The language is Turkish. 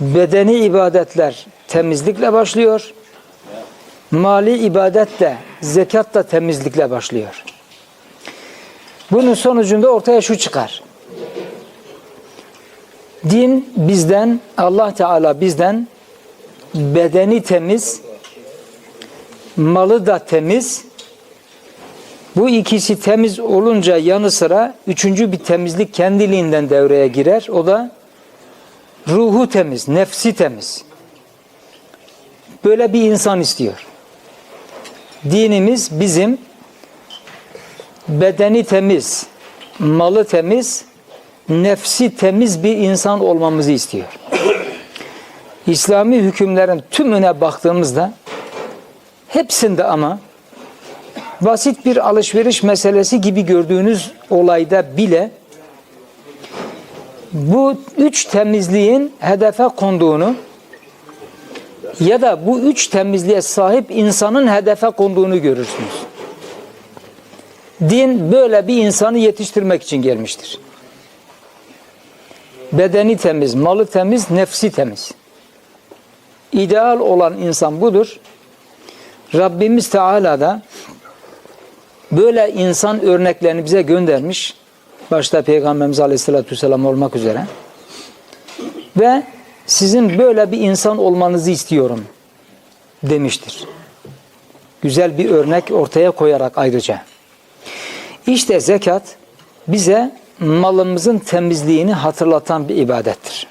Bedeni ibadetler temizlikle başlıyor. Mali ibadet de zekat da temizlikle başlıyor. Bunun sonucunda ortaya şu çıkar. Din bizden, Allah Teala bizden bedeni temiz, malı da temiz. Bu ikisi temiz olunca yanı sıra üçüncü bir temizlik kendiliğinden devreye girer. O da ruhu temiz, nefsi temiz. Böyle bir insan istiyor. Dinimiz bizim bedeni temiz, malı temiz, nefsi temiz bir insan olmamızı istiyor. İslami hükümlerin tümüne baktığımızda hepsinde ama basit bir alışveriş meselesi gibi gördüğünüz olayda bile bu üç temizliğin hedefe konduğunu ya da bu üç temizliğe sahip insanın hedefe konduğunu görürsünüz. Din böyle bir insanı yetiştirmek için gelmiştir. Bedeni temiz, malı temiz, nefsi temiz. İdeal olan insan budur. Rabbimiz Teala da böyle insan örneklerini bize göndermiş. Başta Peygamberimiz Aleyhisselatü Vesselam olmak üzere. Ve sizin böyle bir insan olmanızı istiyorum demiştir. Güzel bir örnek ortaya koyarak ayrıca. İşte zekat bize malımızın temizliğini hatırlatan bir ibadettir.